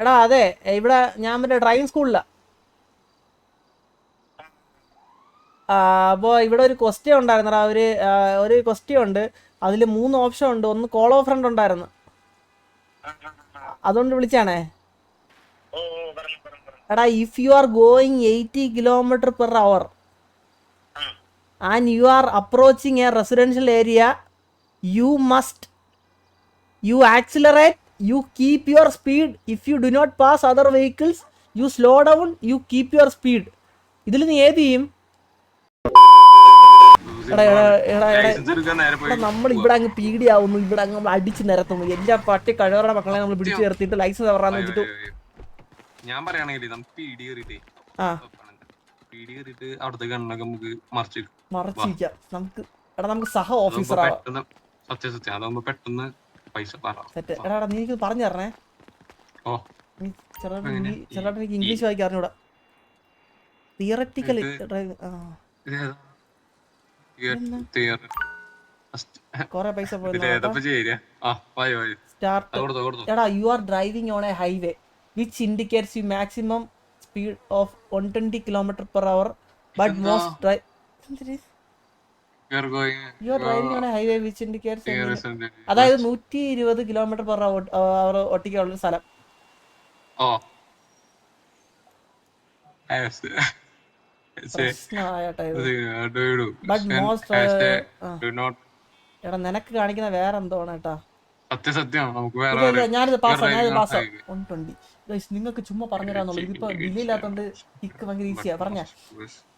എടാ അതെ ഇവിടെ ഞാൻ മറ്റേ ഡ്രൈവിംഗ് സ്കൂളിലാ. അപ്പോൾ ഇവിടെ ഒരു ക്വസ്റ്റ്യൻ ഉണ്ടായിരുന്നടാ ഒരു ഒരു ക്വസ്റ്റ്യൻ ഉണ്ട്. അതിൽ മൂന്ന് ഓപ്ഷൻ ഉണ്ട്. ഒന്ന് കോൾ ഓഫ് ഫ്രണ്ട് ഉണ്ടായിരുന്നു. അതുകൊണ്ട് വിളിച്ചാണേ. എടാ if you are going eighty kilometre per hour and you are approaching a residential area you must you accelerate you keep your speed if you do not pass other vehicles you slow down you keep your speed ഇതിൽ നീ ഏത് ചെയ്യും? നമ്മൾ ഇവിടെ അങ്ങ് പീടിയാവുന്നു ഇവിടെ അങ്ങ് അടിച്ച് നിരത്തുന്നു. എല്ലാ പട്ടി കഴിവറുടെ മക്കളെ നമ്മൾ പിടിച്ചു നിർത്തിയിട്ട് ലൈസൻസ് എവറാന്ന് വെച്ചിട്ട്. ഞാൻ പറയുകയാണെങ്കിൽ നമുക്ക് പീഡി കയറിയിട്ടേ. അവിടുത്തെ കണ്ണൊക്കെ നമുക്ക് മറിച്ച്. മറച്ചിരിക്കാം നമുക്ക് എടാ നമുക്ക് സഹ ഓഫീസറാണ് ഓഫീസർ ആവാം. പെട്ടെന്ന് സത്യം സത്യം. അതാകുമ്പോ പെട്ടെന്ന് പൈസ സെറ്റ് എടാ എടാ നീ എനിക്ക് പറഞ്ഞു തരണേ. ഓ. ചെറുതായിട്ട് എനിക്ക് ഇംഗ്ലീഷ് വായിക്കാൻ അറിഞ്ഞൂടാ. തിയററ്റിക്കൽ. കൊറേ പൈസ സ്റ്റാർട്ട് എടാ you are driving on a highway which indicates you maximum speed of one twenty kilometre per hour but most drive highway which. അതായത് നൂറ്റി ഇരുപത് കിലോമീറ്റർ പെർ അവർ ഒട്ടിക്കാനുള്ള സ്ഥലം. എടാ നിനക്ക് കാണിക്കുന്ന വേറെ എന്തോണ് കേട്ടാ സത്യം സത്യമാണ് നമുക്ക് വേറെ ഞാനിത് പാസ്സാ വേറെ ഞാനിത് ആരെയും പാസ്സാ ആരെയും വൺ ട്വന്റി നിങ്ങൾക്ക് ചുമ്മാ പറഞ്ഞു തരാന്നുള്ളൂ ഇതിപ്പോ ഡിലേ ഇല്ലാത്തോണ്ട് ടിക്ക് ഭയങ്കര ഈസിയാ പറഞ്ഞ?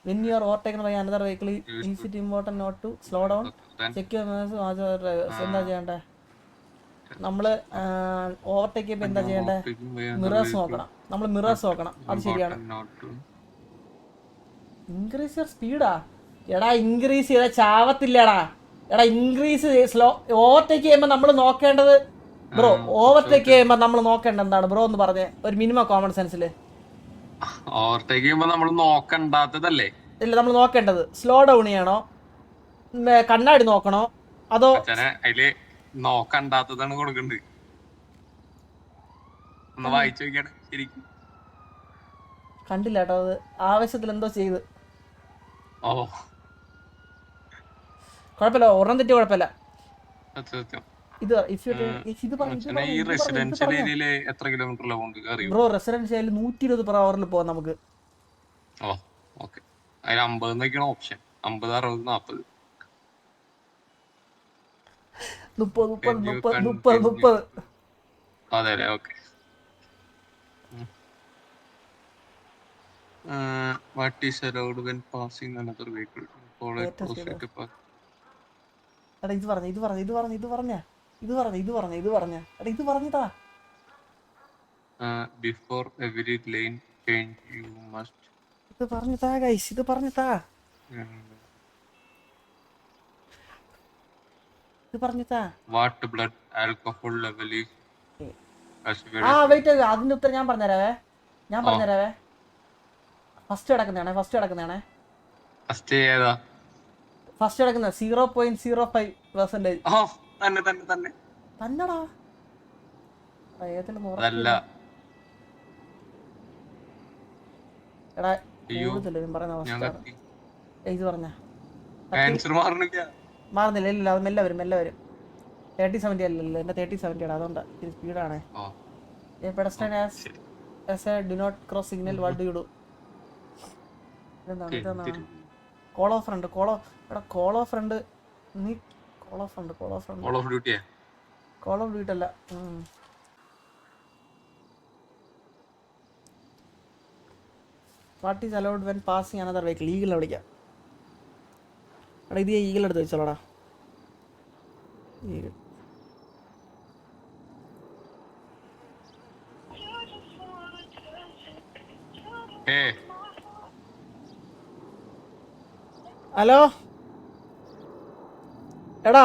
When you are overtaken by another vehicle it important not to slow down check എന്താ ചെയ്യണ്ടേ? നമ്മൾ ഓവർടേക്ക് ചെയ്യുമ്പോ എന്താ ചെയ്യണ്ടേ? മിറേഴ്സ് നോക്കണം. നമ്മൾ മിറേഴ്സ് നോക്കണം. അത് ശരിയാണ്. ഇൻക്രീസ് യുവർ സ്പീഡാ എടാ ഇൻക്രീസ് ചെയ്താൽ ചാവത്തില്ലടാ. എടാ ഇൻക്രീസ് സ്ലോ ഓവർടേക്ക് ചെയ്യുമ്പോൾ നമ്മൾ നോക്കേണ്ടത് ബ്രോ ഓവർടേക്ക് ചെയ്യുമ്പോൾ നമ്മൾ നോക്കേണ്ടത് എന്താണ്? ബ്രോ എന്ന് പറഞ്ഞേ. ഒരു മിനിമം കോമൺ സെൻസിൽ ഓവർടേക്ക് ചെയ്യുമ്പോൾ നമ്മൾ നോക്കണ്ടാത്തതല്ലേ? ഇല്ല നമ്മൾ നോക്കേണ്ടത്. സ്ലോ ഡൗൺ ചെയ്യണോ? കണ്ണാടി നോക്കണോ? അതോ അതിൽ നോക്കണ്ടാത്തതാണ് കൊടുക്കുന്നത് ഒന്ന് വായിച്ചു നോക്കിയാണ് ശരിക്കും. കണ്ടില്ല കേട്ടോ അത്. ആവശ്യത്തിൽ എന്തോ ചെയ്ത്. ഓ. കുഴപ്പമില്ല ഒരെണ്ണം തെറ്റി കുഴപ്പമില്ല. ഇത് റെസിഡൻഷ്യൽ ബ്രോ റെസിഡൻഷ്യൽ നൂറ്റി ഇരുപത് പെർ അവറിൽ പോവാം നമുക്ക്. ഓപ്ഷൻ അമ്പത് അറുപത് നാപ്പത്. മുപ്പത് മുപ്പത് Can you മുപ്പത് continue? മുപ്പത് മുപ്പത്. അതെ അല്ലേ okay. What is allowed when passing another vehicle എടാ ഇത് പറഞ്ഞ ഇത് പറഞ്ഞ ഇത് പറഞ്ഞ ഇത് പറഞ്ഞ. ഇത് പറഞ്ഞ ഇത് പറഞ്ഞ ഇത് പറഞ്ഞ. എടാ ഇത് പറഞ്ഞതാ. Before every lane change you must ഇത് പറഞ്ഞതാ ഗൈസ് ഇത് പറഞ്ഞതാ. ഇത് പറഞ്ഞതാ. വാട്ട് ബ്ലഡ് ആൽക്കഹോൾ ലെവൽ ആ വെയിറ്റ് അതിന്റെ ഉത്തരം ഞാൻ പറഞ്ഞുതരാവേ. ഞാൻ പറഞ്ഞുതരാവേ. ഫസ്റ്റ് കിടക്കുന്നതാണേ ഫസ്റ്റ് കിടക്കുന്നതാണേ ഫസ്റ്റ് ഏതാ? ഫസ്റ്റ് കിടക്കുന്ന zero point zero five percentage. ഓ തന്നെ തന്നെ തന്നെ. തന്നെടാ. എടാ, ഞാൻ പറയുന്ന അവസ്ഥ? ഇത് പറഞ്ഞ. മാറുന്നില്ല. ഇല്ല അത് മെല്ലെ വരും മെല്ലെ വരും. തേർട്ടി സെവന്റി അല്ലല്ലോ എന്റെ തേർട്ടി സെവന്റിയാണ് അതുകൊണ്ട്. ഇത് സ്പീഡാണ് as as a do not cross signal what do you do ഇതെന്താണ് ഇതെന്താണ്? തിരി- കോളോ ഫ്രണ്ട് കോളോ എടാ കോളോ ഫ്രണ്ട് നീ കോളോ friend കോളോ friend call of duty call of duty അല്ല what is allowed when passing another vehicle ഈഗിളിനെ വിളിക്കാം. എടാ ഇത് ഈഗിൾ എടുത്ത് വെച്ചോളടാ. Eagle hello? എടാ.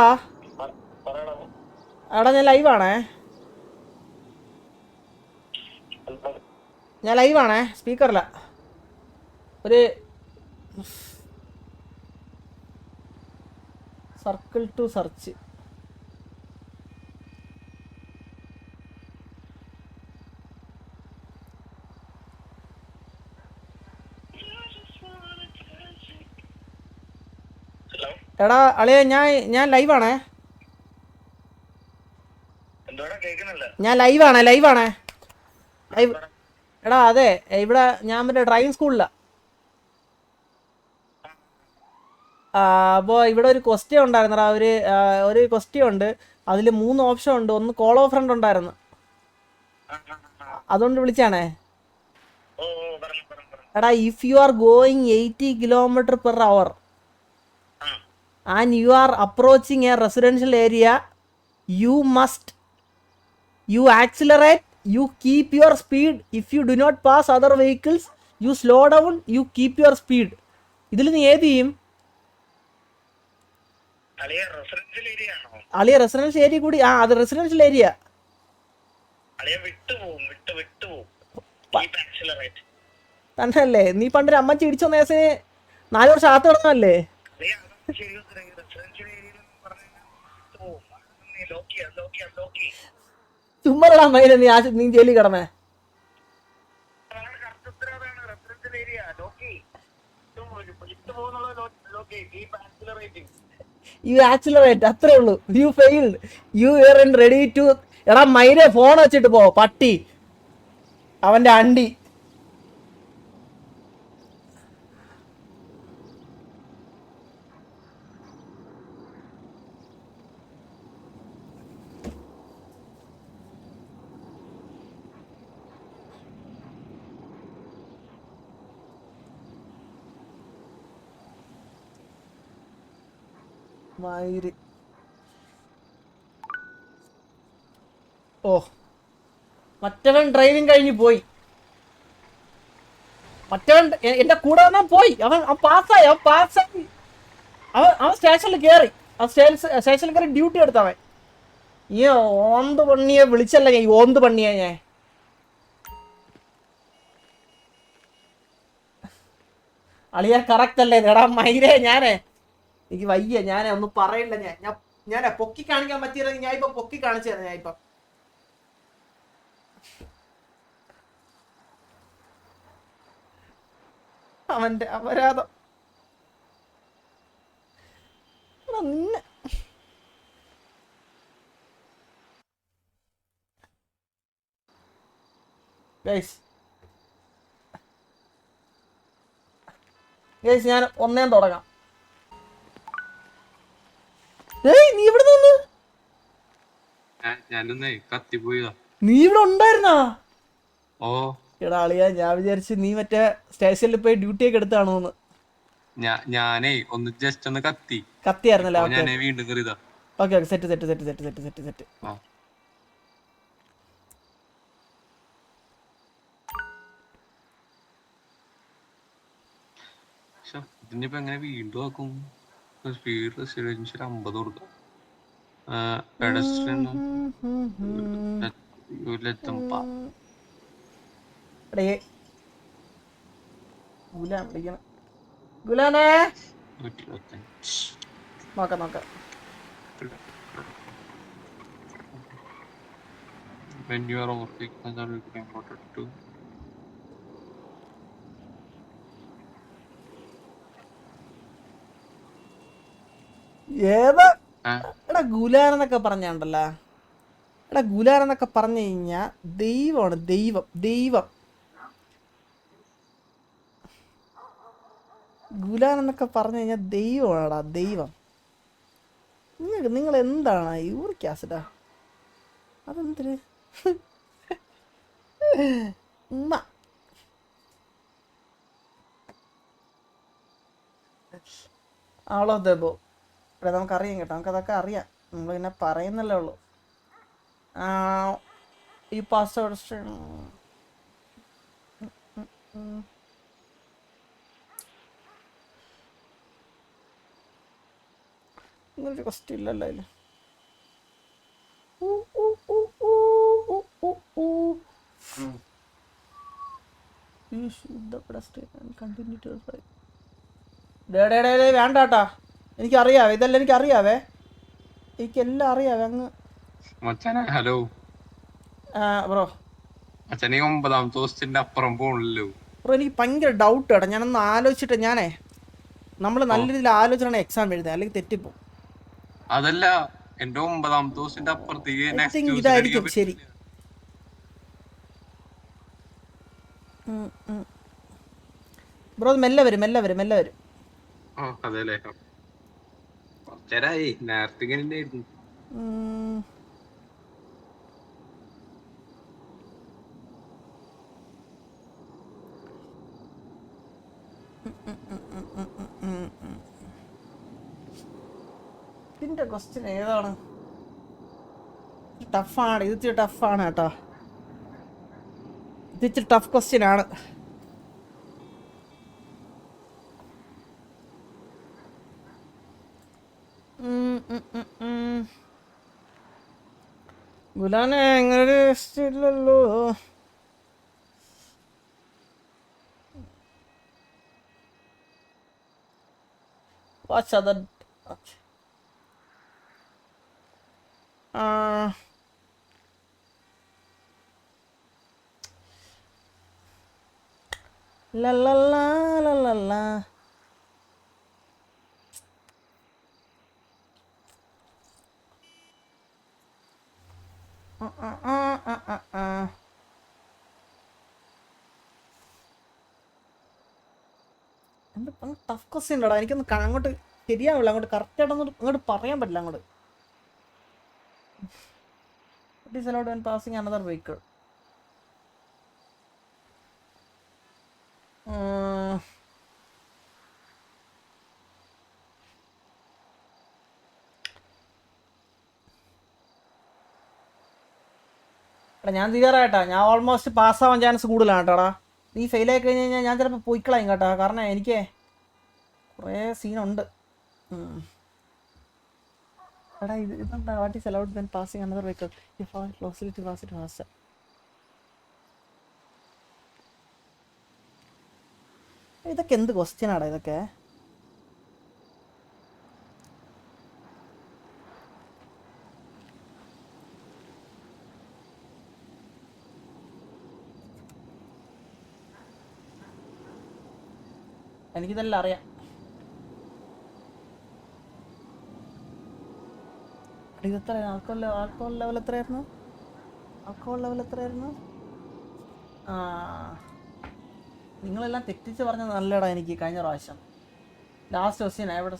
എടാ ഞാൻ ലൈവാണേ. ഞാൻ ലൈവാണേ സ്പീക്കറില്ല ഒരു സർക്കിൾ ടു സെർച്ച്. എടാ അളിയ ഞാൻ ഞാൻ ലൈവാണേ ഞാൻ ലൈവാണേ ലൈവാണേ ലൈവ് എടാ അതെ ഇവിടെ ഞാൻ മറ്റേ ഡ്രൈവിംഗ് സ്കൂളിലാണ് അപ്പോൾ ഇവിടെ ഒരു ക്വസ്റ്റ്യൻ ഉണ്ടായിരുന്നടാ ഒരു ഒരു ക്വസ്റ്റ്യൻ ഉണ്ട്. അതിൽ മൂന്ന് ഓപ്ഷൻ ഉണ്ട്. ഒന്ന് കോൾ ഓഫ് ഫ്രണ്ട് ഉണ്ടായിരുന്നു. അതുകൊണ്ട് വിളിച്ചാണേ. എടാ if you are going eighty kilometre per hour ah and you are approaching a residential area you must you accelerate you keep your speed if you do not pass other vehicles you slow down you keep your speed ഇതിൽ നീ ഏത് ചെയ്യും അളിയ residential area residential area കൂടി ആ അത് residential area keep accelerate തന്നെയല്ലേ നീ പണ്ടൊരു അമ്മച്ചി ഇടിച്ചോ നേസിന് നാല് വർഷം അകത്ത് കിടന്നല്ലേ അളിയ അതൊന്നും ശരിയൊന്നുമില്ല ഈ റെസിഡൻഷ്യൽ ഏരിയയിൽ പറഞ്ഞു വിട്ടു പോവും അതൊന്നും നീ ലോക്ക് ചെയ്യാം ലോക്ക് ചെയ്യാം ലോക്ക് ചെയ്യും ചുമ്മാ മൈന നീ ആശ നീ ജയിലിൽ കിടന്നേ. യു ആക്സിലറേറ്റ് അത്രേ ഉള്ളൂ. You failed you in ready to എടാ മൈനെ ഫോൺ വെച്ചിട്ട് പോ പട്ടി. അവന്റെ അണ്ടി. മയിര് ഓ. മറ്റവൻ ഡ്രൈവിംഗ് കഴിഞ്ഞ് പോയി. മറ്റവൻ എന്റെ കൂടെ വന്നാൻ പോയി. അവൻ അവൻ പാസ്സായി അവൻ പാസ്സായി. അവൻ അവൻ സ്റ്റേഷനിൽ കയറി ആ സ്റ്റേഷനിൽ കയറി ഡ്യൂട്ടി എടുത്തവൻ ഈ ഓന്ത് പണ്ണിയെ വിളിച്ചല്ല ഞാൻ ഈ ഓന്ത് പണ്ണിയെ ഞാൻ. അളിയ കറക്റ്റ് അല്ലേ? എടാ മൈരേ ഞാനേ. എനിക്ക് വയ്യ. ഞാൻ ഒന്നും പറയണ്ട. ഞാൻ ഞാൻ ഞാൻ പൊക്കി കാണിക്കാൻ പറ്റിയത് ഞാൻ ഇപ്പൊ പൊക്കി കാണിച്ചു തരാം ഞാൻ ഇപ്പൊ. അവന്റെ അപരാധം. നിന്നെ. ഞാൻ ഒന്നേം തുടങ്ങാം. നീ ഇവിടെ നിന്ന്? ഞാൻ- ഞാനൊന്നേ കത്തിപ്പോയതാ നീ ഇവിടെ ഉണ്ടായിരുന്നാ? ഓ. എടാ അളിയാ ഞാൻ വിചാരിച്ചു നീ മറ്റേ സ്റ്റേഷനിൽ പോയി ഡ്യൂട്ടി ഒക്കെ എടുത്താണോന്ന് ഞാനേ ഒന്ന് ജസ്റ്റ് ഒന്ന് കത്തി. കത്തിയായിരുന്നല്ലേ? ഞാനേ വീണ്ടും കയറിയതാ okay okay set set set set set set set ഇതിനിപ്പോ എങ്ങനെ വീണ്ടും ആക്കും? സ്പീഡ് റെസിഡൻഷ്യൽ അമ്പത് കൊടുക്കാം. പെഡസ്ട്രിയൻ നോക്കാം നോക്കാം. When you are overtaking other vehicle imported ഏതാ? എടാ ഗുലാൻ എന്നൊക്കെ പറഞ്ഞാണ്ടല്ലോ. എടാ ഗുലാരെന്നൊക്കെ പറഞ്ഞു കഴിഞ്ഞാ ദൈവമാണ് ദൈവം ദൈവം. ഗുലാൻ എന്നൊക്കെ പറഞ്ഞു കഴിഞ്ഞാൽ ദൈവമാണടാ ദൈവം. നിങ്ങൾക്ക് നിങ്ങൾ എന്താണ് യൂറിക് ആസിഡാ? അതെന്തിന്? ഉമ്മ. ആളോ ദബോ ഇവിടെ നമുക്കറിയാം കേട്ടോ നമുക്കതൊക്കെ അറിയാം. നമ്മൾ പിന്നെ പറയുന്നല്ലേ ഉള്ളൂ. ഈ പാസ്വേഡ് ഇങ്ങനൊരു ക്വസ്റ്റ്യൻ ഇല്ലല്ലോ അതിൽ വേണ്ട കേട്ടാ എനിക്കറിയാവേ ഇതെല്ലാം എനിക്കറിയാവേ. എനിക്കെല്ലാം അറിയാവേ അങ്ങ്. മച്ചാനെ ഹലോ. ബ്രോ. മച്ചാനെ ഈ ഒമ്പതാമത്തെ ദിവസത്തിന്റെ അപ്പുറം പോണല്ലോ ബ്രോ എനിക്ക് ഭയങ്കര ഡൗട്ട് കേട്ടോ ഞാനൊന്ന് ആലോചിച്ചിട്ട് ഞാനേ നമ്മൾ നല്ല രീതിയിൽ ആലോചന എക്സാം എഴുതുക അല്ലെങ്കിൽ തെറ്റിപ്പോ അതല്ല എന്റെ ഒമ്പതാം ദിവസത്തിന്റെ അപ്പുറത്തേക്ക് ഇതായിരിക്കും ശരി. ബ്രോ മെല്ലെ വരും മെല്ലെ വരും മെല്ലെ വരും. ഓ ഇങ്ങനെ തന്നെയായിരുന്നു. ഉം. ഇതിന്റെ ക്വസ്റ്റ്യൻ ഏതാണ്? ടഫാണ് ഇത് ടഫാണ് കേട്ടോ. ഇത് ടഫ് ക്വസ്റ്റ്യൻ ആണ്. ഗുലാനെ അങ്ങനെ ഒരു ഇല്ലല്ലോ. Uh, la la la la la la. Tough question ഉണ്ടോ എനിക്കൊന്ന് അങ്ങോട്ട് ശരിയാവില്ല. അങ്ങോട്ട് കറക്റ്റ് ആയിട്ട് അങ്ങോട്ട് പറയാൻ പറ്റില്ല അങ്ങോട്ട്. What is passing another vehicle? എടാ ഞാൻ തീരാറായിട്ടാ ഞാൻ ഓൾമോസ്റ്റ് പാസ്സാവാൻ ചാൻസ് കൂടുതലാണ് കേട്ടോടാ നീ ഫെയിലായി കഴിഞ്ഞ് കഴിഞ്ഞാൽ ഞാൻ ചിലപ്പോൾ പോയിക്കളയും കേട്ടോ. കാരണം എനിക്ക് കുറേ സീനുണ്ട്. എടാ ഇത് ഇതെന്താ? What is allowed when passing another vehicle if ah ക്ലോസിലിറ്റി pass it fast ഇതൊക്കെ എന്ത് ക്വസ്റ്റ്യനാടാ ഇതൊക്കെ? എനിക്കിതെല്ലാം അറിയാം. ഇത് എത്ര ആൽക്കോൾ ആൽക്കോൾ ലെവൽ എത്രയായിരുന്നു? ആൾക്കോൾ ലെവൽ എത്രയായിരുന്നു? ആ നിങ്ങളെല്ലാം തെറ്റിച്ച് പറഞ്ഞത് നല്ലടാ എനിക്ക് കഴിഞ്ഞ പ്രാവശ്യം. ലാസ്റ്റ് ക്വസ്റ്റ്യൻ എവിടെ